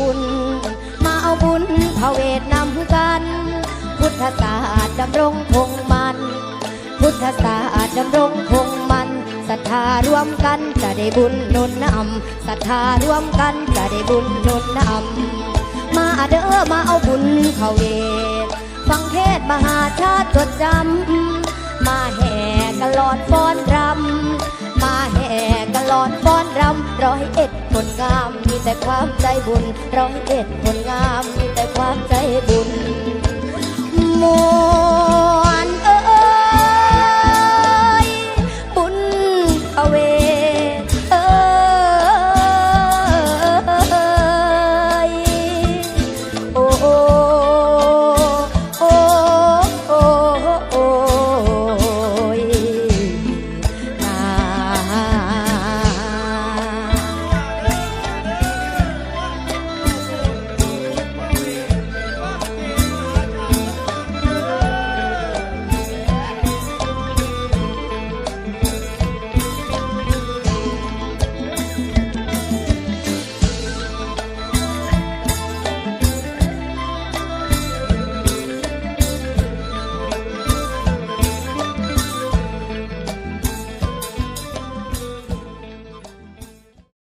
บุญ มาเอาบุญพระเวทนำกัน พุทธศาสตร์ดำรงคงมัน พุทธศาสตร์ดำรงคงมันศรัทธารวมกันจะได้บุญนุนนำศรัทธารวมกันจะได้บุญนุนนำมาเด้อมาเอาบุญเข้าเวทฟังเทศมหาชาติจดจำมาแห่กันลอนฟ้อนรำมาแห่กันลอนฟ้อนรำร้อยเอ็ดคนงาม แต่ความใจบุญร้องเอ็ดผลงามมีแต่ความใจบุญมวนเอ้ยบุญเอาเว